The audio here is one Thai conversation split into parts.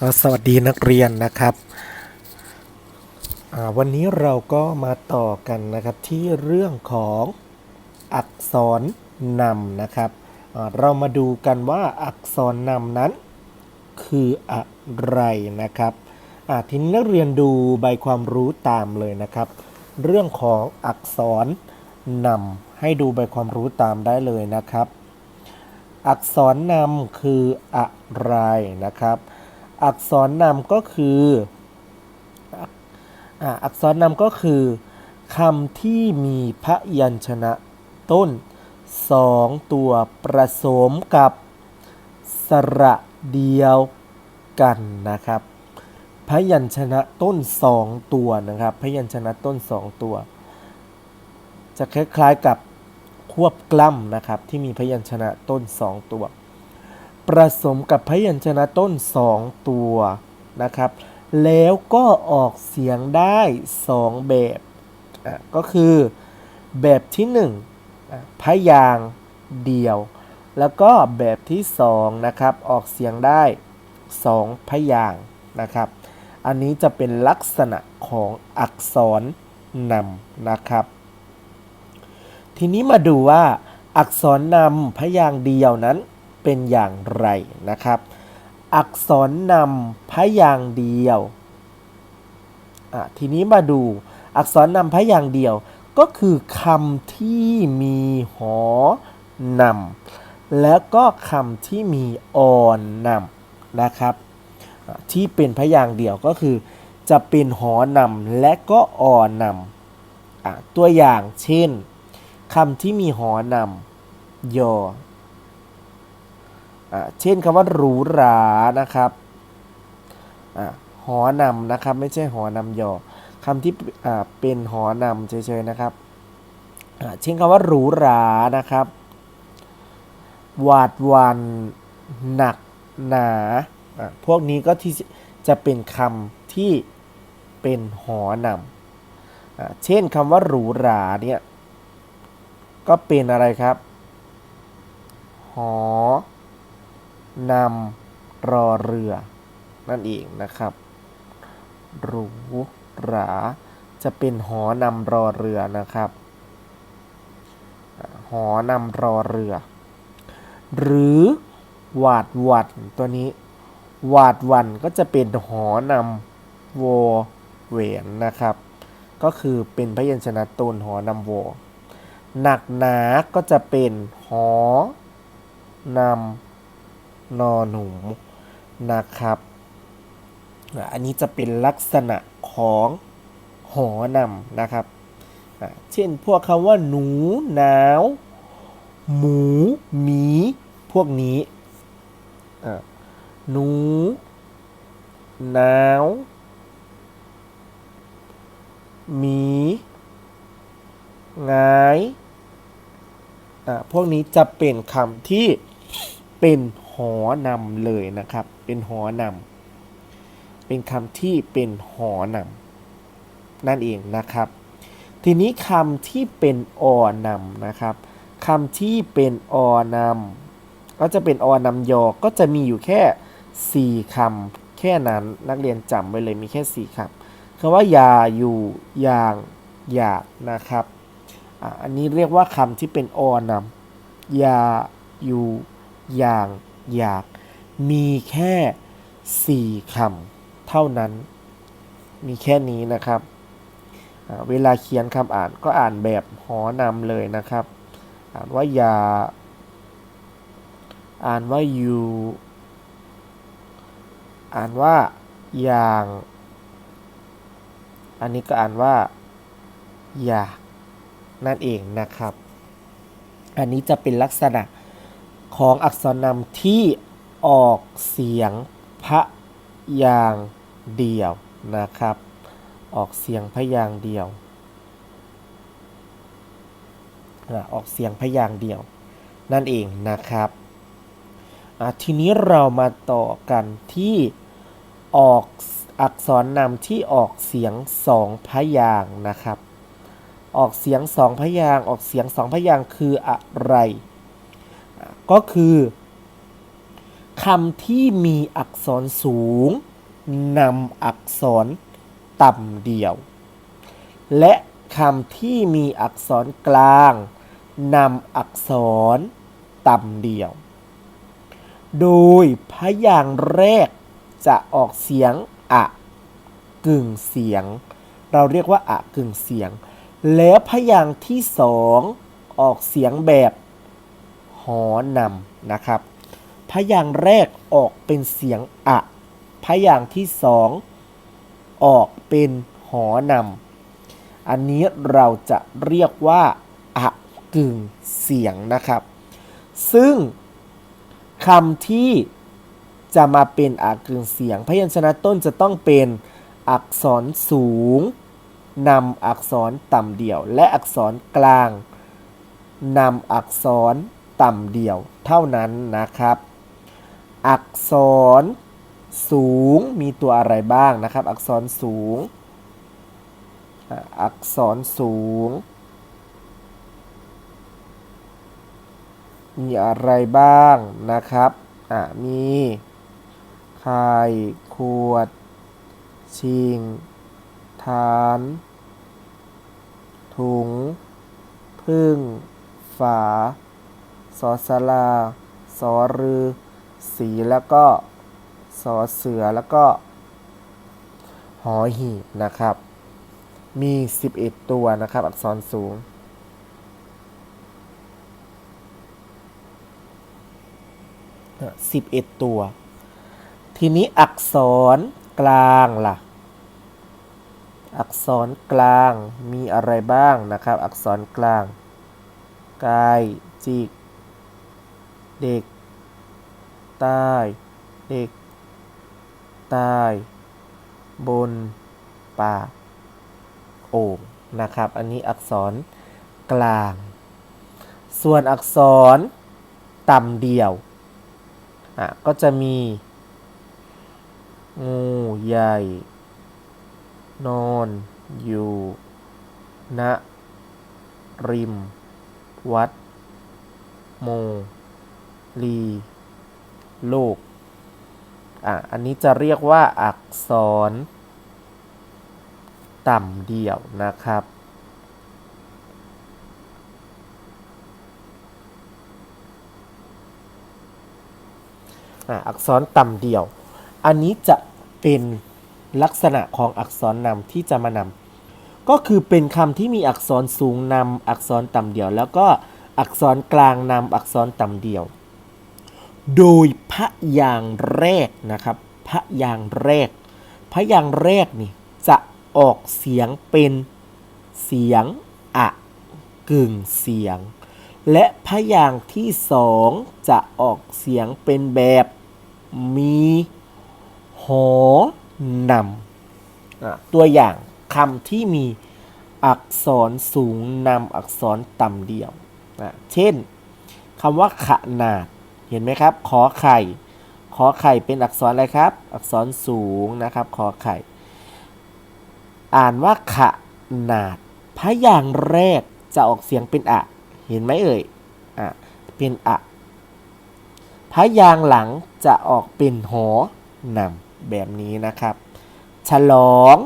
ก็สวัสดีนักเรียนนะครับ วันนี้เราก็มาต่อกันนะครับที่เรื่องของอักษรนำนะครับ เรามาดูกันว่าอักษรนำนั้นคืออะไรนะครับทีนี้นักเรียนดูใบความรู้ตามเลยนะครับ เรื่องของอักษรนำให้ดูใบความรู้ตามได้เลยนะครับ อักษรนำคืออะไรนะครับ อักษรนำก็คืออักษรนำก็คือคำที่มีพยัญชนะต้นสองตัวประสมกับสระเดียวกันนะครับ พยัญชนะต้นสองตัวนะครับ พยัญชนะต้นสองตัว จะคล้ายๆกับควบกล้ำนะครับที่มีพยัญชนะต้นสองตัว ประสมกับพยัญชนะต้นสองตัวนะครับ แล้วก็ออกเสียงได้สองแบบอะก็คือแบบที่หนึ่งพยางค์เดียว แล้วก็แบบที่สองนะครับออกเสียงได้สองพยางค์นะครับ อันนี้จะเป็นลักษณะของอักษรนำนะครับ ทีนี้มาดูว่าอักษรนำพยางค์เดียวนั้น เป็นอย่างไรนะครับ อักษรนำพยางเดียว ทีนี้มาดูอักษรนำพยางเดียวก็คือคำที่มีหอนำแล้วก็คำที่มีออนนำนะครับ ที่เป็นพยางเดียวก็คือ จะเป็นหอนำและก็ออนนำตัวอย่างเช่นคำที่มีหอนำยออ่า เช่นคำว่าหรูหรานะครับอหอนำนะครับ ไม่ใช่หอนำยอคำที่เป็นหอนำเฉยๆนะครับเช่นคำว่าหรูหรานะครับหวาดวันหนักหนาพวกนี้ก็ที่จะเป็นคำที่เป็นหอนำอ่าเช่นคำว่าหรูหราเนี่ยก็เป็นอะไรครับ หอ นำรอเรือ นั่นเองนะครับ หรูหราจะเป็นหอนำรอเรือนะครับอ่าหอนำรอเรือ หรือหวาดหวัดตัวนี้ หวาดหวันก็จะเป็นหอนำวอเหวนนะครับ ก็คือเป็นพยัญชนะตนหอนำวอหนักหนาก็จะเป็นหอนำ นอหนูนะครับ อันนี้จะเป็นลักษณะของหอนำนะครับ เช่นพวกคำว่าหนูหนาว หมู หมี พวกนี้หนูหนาวหมีงายอะพวกนี้จะเป็นคำที่เป็นห หอนำเลยนะครับ เป็นหอนำเป็นคำที่เป็นหอนำนั่นเองนะครับ ทีนี้คำที่เป็นอนำนะครับคำที่เป็นอนำก็จะเป็นอนำยอ ก็จะมีอยู่แค่ 4คำแค่นั้นนักเรียนจำไว้เลยมีแค่ 4คำคำว่าอยาอยู่อย่างอยากนะครับอันนี้เรียกว่าคำที่เป็นอนำอยาอยู่อย่าง อยากมีแค่ 4คำเท่านั้น มีแค่นี้นะครับ เวลาเขียนคำอ่านก็อ่านแบบหอนำเลยนะครับ อ่านว่าอย่า อ่านว่าอยู่ อ่านว่าอย่าง อันนี้ก็อ่านว่า อยากนั่นเองนะครับ อันนี้จะเป็นลักษณะ ของอักษรนำที่ออกเสียงพะยางเดียวนะครับ ออกเสียงพยางเดียวออกเสียงพยางเดียว นั่นเองนะครับทีนี้เรามาต่อกันที่ออกอักษรนำที่ออกเสียงสองพยางนะครับ ออกเสียงสองพยางออกเสียงสองพยางคืออะไร ก็คือคำที่มีอักษรสูงนำอักษรต่ำเดี่ยว และคำที่มีอักษรกลางนำอักษรต่ำเดี่ยว โดยพยางค์แรกจะออกเสียงอะกึ่งเสียง เราเรียกว่าอะกึ่งเสียง แล้วพยางค์ที่สองออกเสียงแบบ หอนำนะครับ พยางค์แรกออกเป็นเสียงอะ พยางค์ที่สองออกเป็นหอนำ อันนี้เราจะเรียกว่าอะกึ่งเสียงนะครับ ซึ่งคำที่จะมาเป็นอะกึ่งเสียง พยัญชนะต้นจะต้องเป็นอักษรสูงนำอักษรต่ำเดี่ยว และอักษรกลางนำอักษร ต่ำเดี่ยวเท่านั้นนะครับ อักษรสูงมีตัวอะไรบ้างนะครับ อักษรสูง อักษรสูง มีอะไรบ้างนะครับอะมีไข่ขวด ชิงฐาน ถุง พึ่ง ฝา สอสลาสอรือสีแล้วก็สอเสือแล้วก็ หอหีนะครับ มี 11 ตัวนะครับ อักษรสูง 11 ตัว ทีนี้อักษรกลางล่ะ อักษรกลางมีอะไรบ้างนะครับ อักษรกลาง กายจิก เด็ก ใต้ เด็ก ใต้ บน ปาก โอ่งนะครับ อันนี้อักษรกลาง ส่วนอักษรต่ำเดี่ยว อะ ก็จะมี งูใหญ่ นอนอยู่ณริม วัด โม ลีโลกอะ อันนี้จะเรียกว่าอักษร ต่ำเดี่ยวนะครับอะอักษรต่ำเดี่ยว อันนี้จะเป็นลักษณะของอักษรนำที่จะมานำก็คือเป็นคำที่มีอักษรสูงนำอักษรต่ำเดี่ยว แล้วก็อักษรกลางนำอักษรต่ำเดี่ยว โดยพยางแรกนะครับพยางแรกพยางแรกนี่จะออกเสียงเป็นเสียงอะกึ่งเสียง และพยางที่สองจะออกเสียงเป็นแบบมีหอนำอตัวอย่างคำที่มีอักษรสูงนำอักษรต่ำเดี่ยว เช่นคำว่าขนาด เห็นไหมครับ ขอไข่ ขอไข่เป็นอักษรอะไรครับ อักษรสูงนะครับ ขอไข่ อ่านว่าขนาดพยางแรกจะออกเสียงเป็นอะ เห็นไหมเอ่ย อะ เป็นอะพยางหลังจะออกเป็นหอนำแบบนี้นะครับ ฉลอง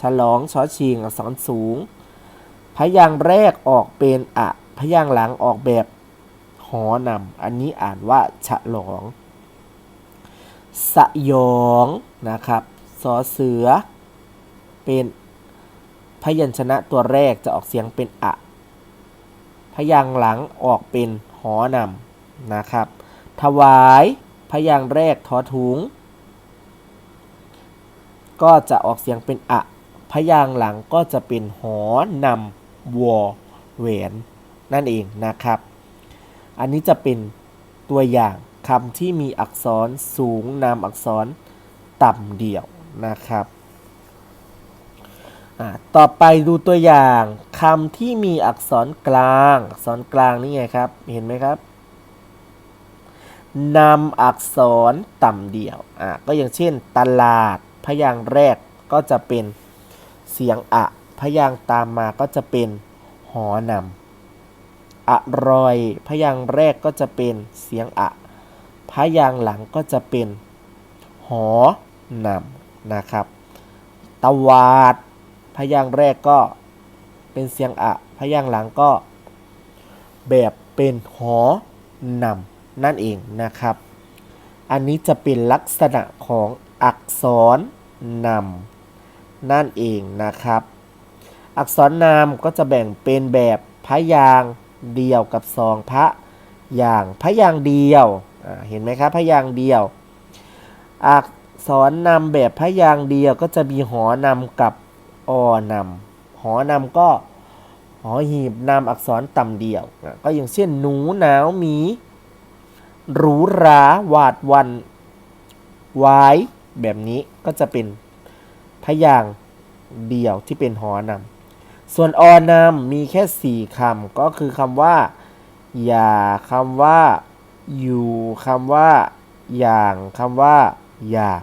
ฉลองชอชิงอักษรสูงพยางแรกออกเป็นอะพยางหลังออกแบบ หอนำอันนี้อ่านว่าฉลอง สยองนะครับสอเสือ เป็นพยัญชนะตัวแรกจะออกเสียงเป็นอะ พยางหลังออกเป็นหอนำนะครับ ถวายพยางแรกทอถุง ก็จะออกเสียงเป็นอะ พยางหลังก็จะเป็นหอนำวอแหวนนั่นเองนะครับ อันนี้จะเป็นตัวอย่างคำที่มีอักษรสูงนำอักษรต่ำเดี่ยวนะครับต่อไปดูตัวอย่างคำที่มีอักษรกลาง อักษรกลางนี่ไงครับ เห็นไหมครับนำอักษรต่ำเดี่ยวอ่าก็อย่างเช่น ตลาด พยางค์แรกก็จะเป็นเสียงอะ พยางค์ตามมาก็จะเป็นหอนำ อร่อย พยางค์แรกก็จะเป็นเสียงอะ พยางค์หลังก็จะเป็นหอนำนะครับตวาด พยางค์แรกก็เป็นเสียงอะ พยางค์หลังก็ แบบเป็นหอนำนั่นเองนะครับ อันนี้จะเป็นลักษณะของอักษรนำนั่นเองนะครับ อักษรนามก็จะแบ่งเป็นแบบพยางค์ เดียวกับสองพระอย่างพระยางเดียวเห็นไหมครับพระยางเดียว อักษรนำแบบพระยางเดียวก็จะมีหอนำกับอนำหอนำก็หอหีบนำอักษรต่ำเดียว ก็อย่างเช่นหนูหนาวหมีหรูหราหวาดวันไว้แบบนี้ก็จะเป็นพยางเดียวที่เป็นหอนำ ส่วนออนำมีแค่สี่คำก็คือคำว่า อย่าคำว่า อยู่คำว่า อย่างคำว่า อยาก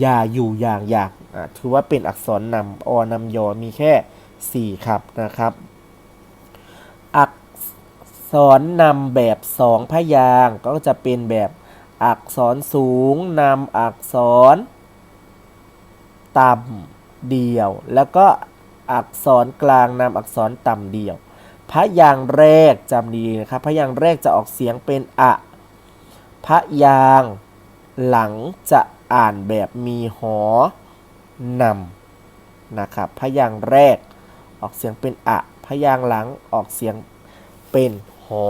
อย่าอยู่อย่างอยากอะถือว่าเป็นอักษรนำออนำยอมีแค่สี่คำนะครับ อักษรนำแบบสองพยางก็จะเป็นแบบอักษรสูงนำอักษร ต่ำเดียว แล้วก็ อักษรกลางนำอักษรต่ำเดียวพะยางแรกจำดีนะครับพะยางแรกจะออกเสียงเป็นอะพะยางหลังจะอ่านแบบมีหอนำนะครับพะยางแรกออกเสียงเป็นอะพะยางหลังออกเสียงเป็นหอ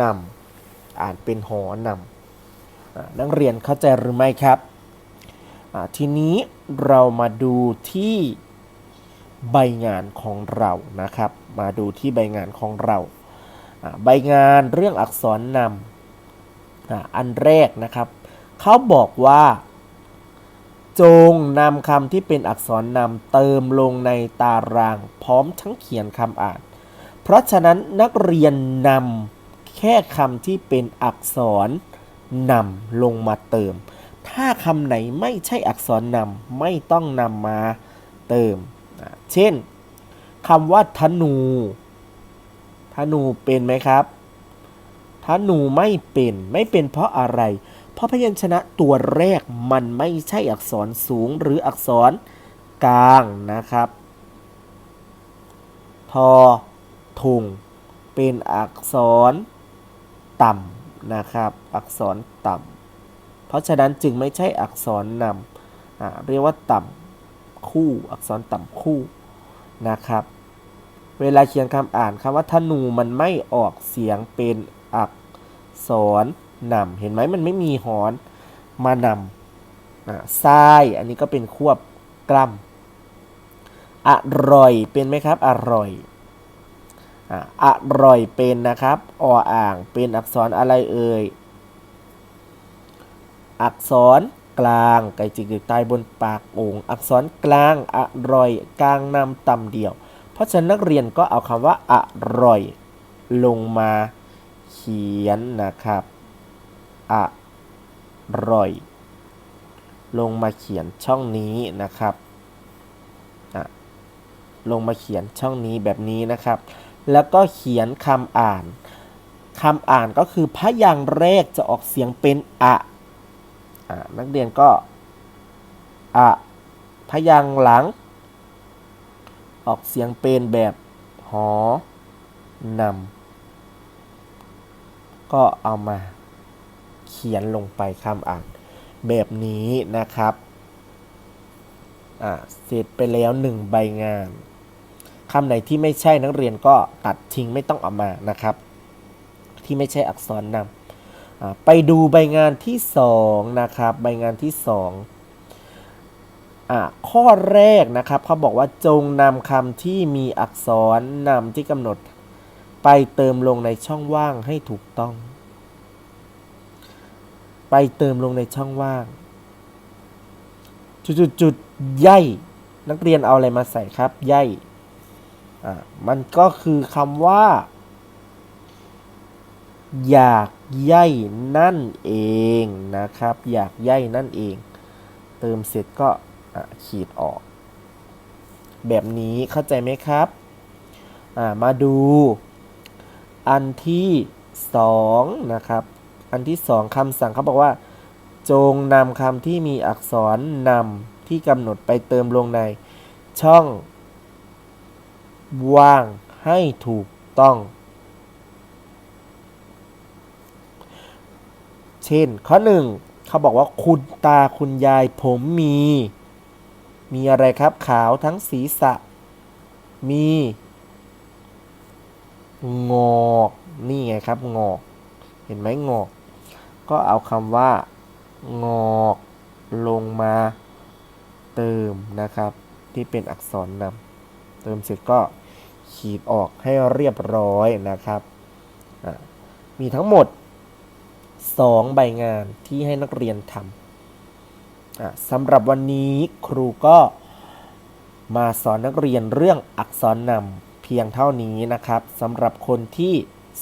นำอ่านเป็นหอนำนักเรียนเข้าใจหรือไม่ครับ ทีนี้เรามาดูที่ ใบงานของเรานะครับ มาดูที่ใบงานของเราใบงานเรื่องอักษรนำอันแรกนะครับ เขาบอกว่า จงนำคำที่เป็นอักษรนำเติมลงในตาราง พร้อมทั้งเขียนคำอ่าน เพราะฉะนั้นนักเรียนนำแค่คำที่เป็นอักษรนำลงมาเติม ถ้าคำไหนไม่ใช่อักษรนำไม่ต้องนำมาเติม เช่นคำว่าธนู ธนูเป็นไหมครับ ธนูไม่เป็น ไม่เป็นเพราะอะไร เพราะพยัญชนะตัวแรกมันไม่ใช่อักษรสูงหรืออักษรกลางนะครับ ทอทุงเป็นอักษรต่ำนะครับ อักษรต่ำเพราะฉะนั้นจึงไม่ใช่อักษรนำเรียกว่าต่ำ คู่ อักษรต่ำคู่นะครับ เวลาเขียนคำอ่านคำว่าธนูมันไม่ออกเสียงเป็นอักษรนำเห็นไหมมันไม่มีหอนมานำอ่าทรายอันนี้ก็เป็นควบกล้ำอร่อยเป็นไหมครับ อร่อยอ่าอร่อยเป็นนะครับออ่างเป็นอักษรอะไรเอ่ย อักษร กลาง ไก่จิกอยู่ใต้บนปากโอ่งอักษรกลางอร่อยกลางนำต่ำเดียว เพราะฉะนั้นนักเรียนก็เอาคำว่าอร่อย ลงมาเขียนนะครับอร่อย ลงมาเขียนช่องนี้นะครับอะลงมาเขียนช่องนี้แบบนี้นะครับ แล้วก็เขียนคำอ่านคำอ่านก็คือพยางค์แรกจะออกเสียงเป็นอะ นักเรียนก็อะพยางหลัง ออกเสียงเป็นแบบหอนำก็เอามาเขียนลงไปคำอ่านแบบนี้นะครับอ่าเสร็จไปแล้วหนึ่งใบงานคำไหนที่ไม่ใช่นักเรียนก็ตัดทิ้งไม่ต้องเอามานะครับ ที่ไม่ใช่อักษรนำ ไปดูใบงานที่สองนะครับ ใบงานที่สองอ่าข้อแรกนะครับเขาบอกว่าจงนำคำที่มีอักษรนำที่กำหนด ไปเติมลงในช่องว่างให้ถูกต้อง ไปเติมลงในช่องว่าง จุดจุดจุดใย่นักเรียนเอาอะไรมาใส่ครับใย่อ่ามันก็คือคำว่า อยาก ใย่นั่นเองนะครับ อยากใย่นั่นเอง เติมเสร็จก็ขีดออก แบบนี้เข้าใจไหมครับมาดู อันที่สองนะครับ อันที่สองคำสั่งเขาบอกว่า จงนำคำที่มีอักษรนำที่กำหนดไปเติมลงในช่องว่างให้ถูกต้อง เช่น ข้อหนึ่งเขาบอกว่าคุณตาคุณยายผมมี มีอะไรครับขาวทั้งศีรษะ มี งอกนี่ไงครับ งอก เห็นไหมงอก ก็เอาคำว่า งอกลงมาเติมนะครับ ที่เป็นอักษรนำเติมเสร็จก็ขีดออกให้เรียบร้อยนะครับ มีทั้งหมด 2 ใบงานที่ให้นักเรียนทำสำหรับวันนี้ครูก็มาสอนนักเรียนเรื่องอักษรนำเพียงเท่านี้นะครับสำหรับคนที่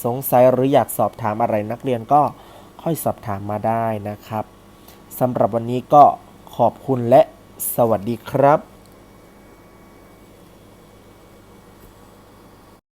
สงสัยหรืออยากสอบถามอะไรนักเรียนก็ค่อยสอบถามมาได้นะครับสำหรับวันนี้ก็ขอบคุณและสวัสดีครับ